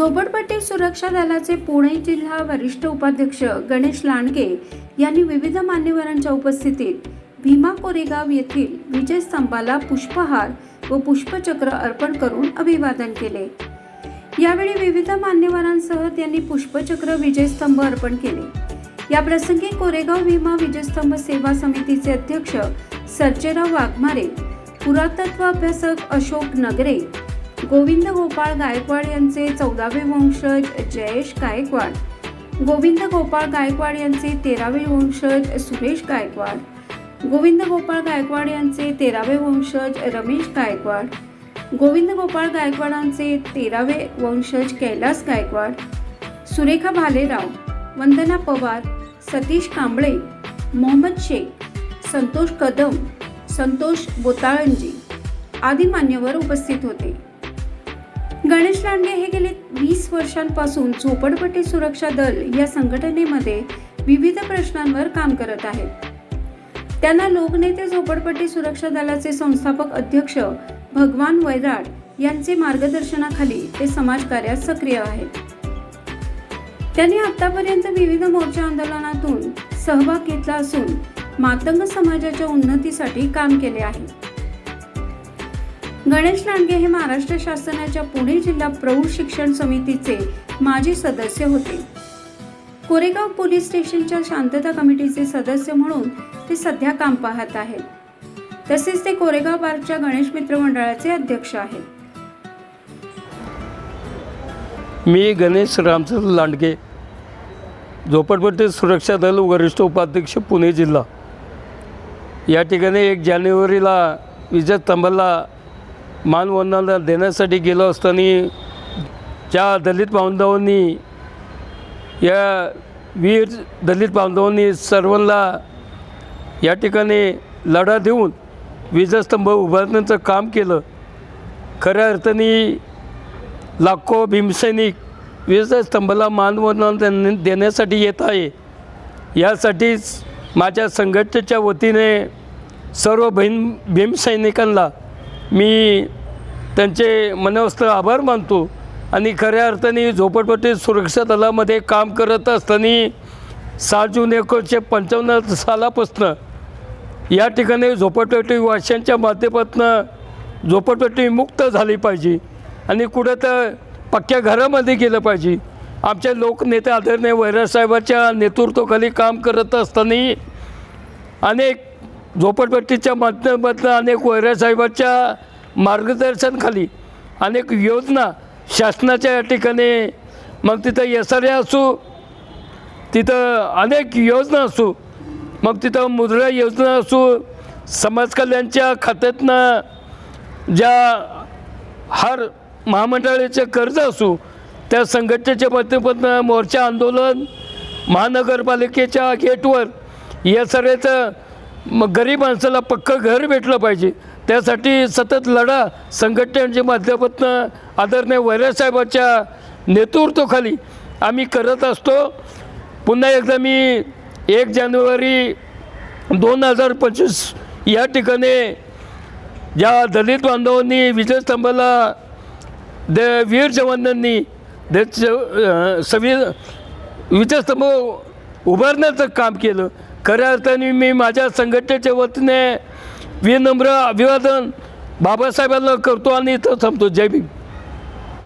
झोपडपट्टी सुरक्षा दलाचे पुणे जिल्हा वरिष्ठ उपाध्यक्ष गणेश लांडगे यांनी विविध मान्यवरांच्या उपस्थितीत भीमा कोरेगाव येथील विजय स्तंभाला पुष्पहार व पुष्पचक्र अर्पण करून अभिवादन केले. यावेळी विविध मान्यवरांसह त्यांनी पुष्पचक्र विजयस्तंभ अर्पण केले. या प्रसंगी कोरेगाव भीमा विजयस्तंभ सेवा समितीचे अध्यक्ष सर्जेराव वाघमारे पुरातत्व अभ्यासक अशोक नगरे गोविंद गोपाळ गायकवाड यांचे चौदावे वंशज जयेश गायकवाड. गोविंद गोपाळ गायकवाड यांचे तेरावे वंशज सुरेश गायकवाड. गोविंद गोपाळ गायकवाड यांचे तेरावे वंशज रमेश गायकवाड. गोविंद गोपाळ गायकवाडांचे तेरावे वंशज कैलास गायकवाड. सुरेखा भालेराव वंदना पवार सतीश कांबळे मोहम्मद शेख संतोष कदम संतोष बोताळंजी आदी मान्यवर उपस्थित होते. गणेश लांडगे हे गेले वीस वर्षांपासून झोपडपट्टी सुरक्षा दल या संघटनेमध्ये विविध प्रश्नांवर काम करत आहेत. त्यांना लोकनेते झोपडपट्टी सुरक्षा दलाचे संस्थापक अध्यक्ष भगवान वैराट यांचे मार्गदर्शनाखाली ते समाजकार्यात सक्रिय आहेत. त्यांनी आतापर्यंत विविध मोर्चा आंदोलनातून सहभाग घेतला असून मातंग समाजाच्या उन्नतीसाठी काम केले आहे. गणेश लांडगे हे महाराष्ट्र शासनाच्या पुणे जिल्हा प्रौढ शिक्षण समितीचे माजी सदस्य होते. कोरेगाव पोलीस स्टेशनच्या शांतता कमिटीचे सदस्य म्हणून ते सध्या काम पाहत आहेत. तसेच ते कोरेगाव पार्कच्या गणेश मित्र मंडळाचे अध्यक्ष आहेत. मी गणेश रामचंद्र लांडगे झोपडपट्टी सुरक्षा दल वरिष्ठ उपाध्यक्ष पुणे जिल्हा. या ठिकाणी एक जानेवारीला विजय विजयस्तंभाला मानवंदना देण्यासाठी गेलो असताना ज्या दलित बांधवांनी या वीर दलित बांधवांनी सर्वांना या ठिकाणी लढा देऊन विजयस्तंभ उभारण्याचं काम केलं. खऱ्या अर्थाने लाखो भीमसैनिक विजयस्तंभाला मानवंदना देण्यासाठी येत आहे. यासाठीच माझ्या संघटनेच्या वतीने सर्व भीम भीमसैनिकांना मी त्यांचे मनस्थ आभार मानतो आणि खऱ्या अर्थाने झोपडपट्टी सुरक्षा दलामध्ये काम करत असताना सहा जून एकोणीसशे पंचावन्न सालापासनं या ठिकाणी झोपडपट्टी वाशांच्या माध्यमातून झोपडपट्टी मुक्त झाली पाहिजे आणि कुठं तर पक्क्या घरामध्ये गेलं पाहिजे. आमच्या लोकनेते आदरणीय वैरासाहेबाच्या नेतृत्वाखाली काम करत असताना अनेक झोपडपट्टीच्या माध्यमातून अनेक वैरासाहेबाच्या मार्गदर्शनाखाली अनेक योजना शासनाच्या या ठिकाणी मग तिथं एस आर ए असू तिथं अनेक योजना असू मग तिथं मुद्रा योजना असू समाज कल्याणच्या खात्यातनं ज्या हर महामंडळाचे कर्ज असू त्या संघटनेच्या माध्यमातून मोर्चा आंदोलन महानगरपालिकेच्या गेटवर या सर्वेचं मग गरीब माणसाला पक्कं घर भेटलं पाहिजे. त्यासाठी सतत लढा संघटनेच्या माध्यमातून आदरणीय वैरासाहेबाच्या नेतृत्वाखाली आम्ही करत असतो. पुन्हा एकदा मी एक जानेवारी दोन हजार पंचवीस या ठिकाणी ज्या दलित बांधवांनी विजयस्तंभाला द वीर जवानांनी देश सवि विजयस्तंभ उभारण्याचं काम केलं. खऱ्या अर्थाने मी माझ्या संघटनेच्या वतीने विनम्र अभिवादन बाबासाहेबांना करतो आणि इथं थांबतो. जय भीम.